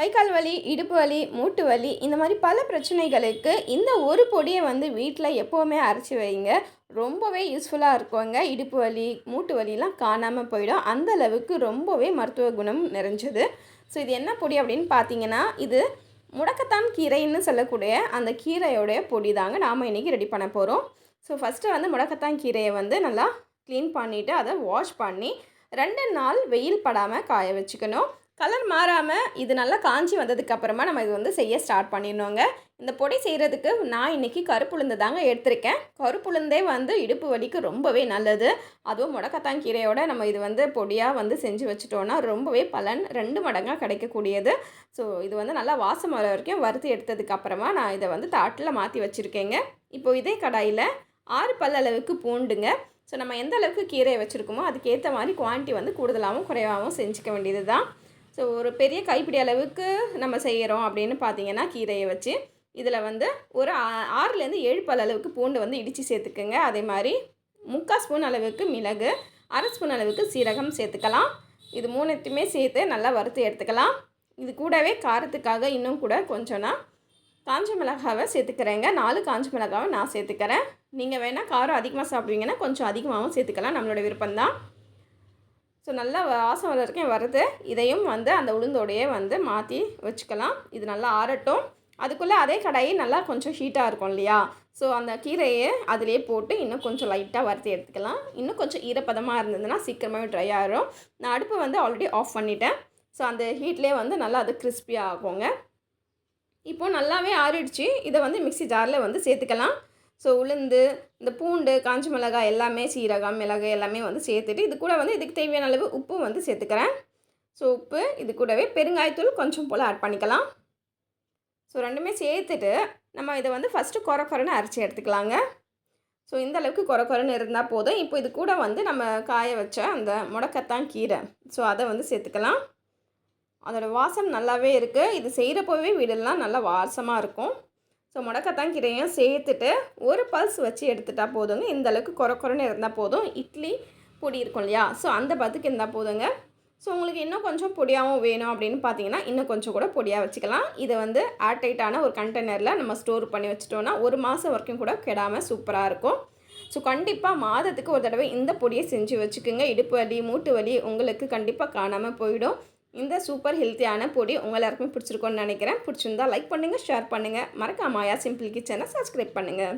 கை கால் வலி இடுப்பு வலி மூட்டு வலி இந்த மாதிரி பல பிரச்சனைகளுக்கு இந்த ஒரு பொடியை வந்து வீட்டில் எப்போவுமே அரைச்சி வைங்க. ரொம்பவே யூஸ்ஃபுல்லாக இருக்குங்க. இடுப்பு வலி மூட்டு வலிலாம் காணாமல் போயிடும். அந்த அளவுக்கு ரொம்பவே மருத்துவ குணம் நிறைஞ்சது. ஸோ இது என்ன பொடி அப்படின்னு பார்த்தீங்கன்னா இது முடக்கத்தான் கீரைன்னு சொல்லக்கூடிய அந்த கீரையோடைய பொடி தாங்க நாம் இன்றைக்கி ரெடி பண்ண போகிறோம் ஸோ ஃபஸ்ட்டு வந்து முடக்கத்தான் கீரையை வந்து நல்லா க்ளீன் பண்ணிவிட்டு அதை வாஷ் பண்ணி ரெண்டு நாள் வெயில் படாமல் காய வச்சுக்கணும். கலர் மாறாமல் இது நல்லா காஞ்சி வந்ததுக்கப்புறமா நம்ம இது வந்து செய்ய ஸ்டார்ட் பண்ணிடணுங்க. இந்த பொடி செய்கிறதுக்கு நான் இன்றைக்கி கருப்புளுந்து தாங்க எடுத்திருக்கேன். கருப்புளுந்தே வந்து இடுப்பு வலிக்கு ரொம்பவே நல்லது. அதுவும் முடக்கத்தாங்கீரையோட நம்ம இது வந்து பொடியாக வந்து செஞ்சு வச்சுட்டோன்னா ரொம்பவே பலன் ரெண்டு மடங்காக கிடைக்கக்கூடியது. ஸோ இது வந்து நல்லா வாசம் வர வரைக்கும் வறுத்து எடுத்ததுக்கப்புறமா நான் இதை வந்து தாட்டில் மாற்றி வச்சுருக்கேங்க. இப்போ இதே கடாயில் ஆறு பல் அளவுக்கு பூண்டுங்க. ஸோ நம்ம எந்த அளவுக்கு கீரையை வச்சுருக்கோமோ அதுக்கேற்ற மாதிரி குவான்டிட்டி வந்து கூடுதலாகவும் குறைவாகவும் செஞ்சுக்க வேண்டியது தான் ஸோ ஒரு பெரிய கைப்பிடி அளவுக்கு நம்ம செய்கிறோம் அப்படின்னு பார்த்தீங்கன்னா கீரையை வச்சு. இதில் வந்து ஒரு ஆ- ஆறுலேருந்து ஏழு பல் அளவுக்கு பூண்டு வந்து இடித்து சேர்த்துக்குங்க. அதே மாதிரி முக்கால் ஸ்பூன் அளவுக்கு மிளகு அரை ஸ்பூன் அளவுக்கு சீரகம் சேர்த்துக்கலாம். இது மூணுத்தையுமே சேர்த்து நல்லா வறுத்து எடுத்துக்கலாம். இது கூடவே காரத்துக்காக இன்னும் கூட கொஞ்சம்னா காஞ்ச மிளகாவை சேர்த்துக்கிறேங்க. நாலு காஞ்ச மிளகாவை நான் சேர்த்துக்கிறேன். நீங்கள் வேணால் காரம் அதிகமாக சாப்பிடுவீங்கன்னா கொஞ்சம் அதிகமாகவும் சேர்த்துக்கலாம். நம்மளோட விருப்பம்தான். ஸோ நல்லா வாசம் வர வரைக்கும் வருது. இதையும் வந்து அந்த உளுந்தோடையே வந்து மாற்றி வச்சுக்கலாம். இது நல்லா ஆறட்டும். அதுக்குள்ளே அதே கடாயி நல்லா கொஞ்சம் ஹீட்டாக இருக்கும் இல்லையா? ஸோ அந்த கீரையை அதிலே போட்டு இன்னும் கொஞ்சம் லைட்டாக வறுத்து எடுத்துக்கலாம். இன்னும் கொஞ்சம் ஈரப்பதமாக இருந்ததுன்னா சீக்கிரமாகவே ட்ரை ஆகிரும் நான் அடுப்பை வந்து ஆல்ரெடி ஆஃப் பண்ணிட்டேன். ஸோ அந்த ஹீட்லேயே வந்து நல்லா அது கிறிஸ்பியாக ஆகுங்க. இப்போது நல்லாவே ஆறிடுச்சு. இதை வந்து மிக்ஸி ஜாரில் வந்து சேர்த்துக்கலாம். ஸோ உளுந்து இந்த பூண்டு காஞ்ச மிளகாய் எல்லாமே சீரகம் மிளகு எல்லாமே வந்து சேர்த்துட்டு இது கூட வந்து இதுக்கு தேவையான அளவு உப்பு வந்து சேர்த்துக்கிறேன். ஸோ உப்பு இது கூடவே பெருங்காயத்தூள் கொஞ்சம் போல் ஆட் பண்ணிக்கலாம். ஸோ ரெண்டுமே சேர்த்துட்டு நம்ம இதை வந்து ஃபஸ்ட்டு குறை குறைன்னு அரைச்சி எடுத்துக்கலாங்க. ஸோ இந்த அளவுக்கு குறை குறைன்னு இருந்தால் போதும். இப்போ இது கூட வந்து நம்ம காய வச்ச அந்த முடக்கத்தான் கீரை. ஸோ அதை வந்து சேர்த்துக்கலாம். அதோட வாசம் நல்லாவே இருக்குது இது செய்கிறப்போவே வீடெல்லாம் நல்லா வாசமாக இருக்கும். ஸோ முடக்கத்தான் கீரையும் சேர்த்துட்டு ஒரு பல்ஸ் வச்சு எடுத்துட்டால் போதுங்க. இந்த அளவுக்கு குறை குறைன்னு இருந்தால் போதும். இட்லி பொடி இருக்கும் இல்லையா? ஸோ அந்த பத்துக்கு இருந்தால் போதுங்க. ஸோ உங்களுக்கு இன்னும் கொஞ்சம் பொடியாகவும் வேணும் அப்படின்னு பார்த்தீங்கன்னா இன்னும் கொஞ்சம் கூட பொடியாக வச்சுக்கலாம். இதை வந்து ஏர்டைட்டான ஒரு கண்டெய்னரில் நம்ம ஸ்டோர் பண்ணி வச்சிட்டோன்னா ஒரு மாதம் வரைக்கும் கூட கெடாமல் சூப்பராக இருக்கும். ஸோ கண்டிப்பாக மாதத்துக்கு ஒரு தடவை இந்த பொடியை செஞ்சு வச்சுக்கோங்க. இடுப்பு வலி மூட்டு வலி உங்களுக்கு கண்டிப்பாக காணாமல் போயிடும். இந்த சூப்பர் ஹெல்த்தியான பொடி உங்கள் எல்லாருக்குமே பிடிச்சிருக்கோன்னு நினைக்கிறேன். பிடிச்சிருந்தா லைக் பண்ணுங்கள் ஷேர் பண்ணுங்கள் மறக்காம ஆயா சிம்பிள் கிச்சனை சப்ஸ்கிரைப் பண்ணுங்கள்